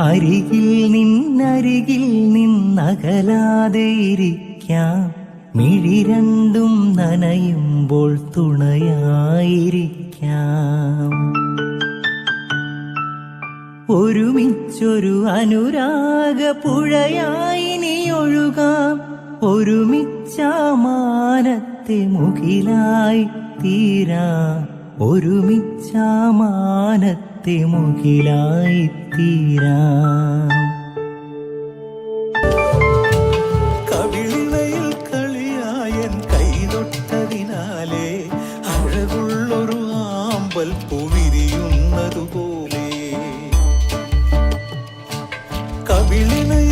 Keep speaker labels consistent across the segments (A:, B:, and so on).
A: അരികിൽ നിന്നരികിൽ നിന്നകലാതെ ഇരിക്കാം മിഴി രണ്ടും നനയുമ്പോൾ തുണയായിരിക്കാം. ഒരുമിച്ചൊരു അനുരാഗ പുഴയായി നീ ഒഴുകാം. ഒരുമിച്ചാമാനത്തെ മുകിലായി തീരാം. ഒരുമിച്ചാമാനത്തെ മുകിലായി തീരാം
B: കവിളിണയിൽ കളിയായൻ കൈതൊട്ടതിനാലേ അഴകുള്ളൊരു ആമ്പൽ പൂവിരിയുന്നതുപോലെ. കവിളിണ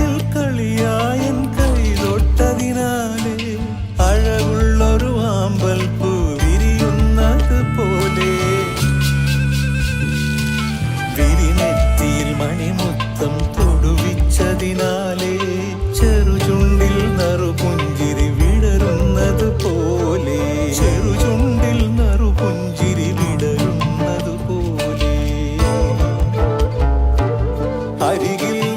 B: അരികിൽ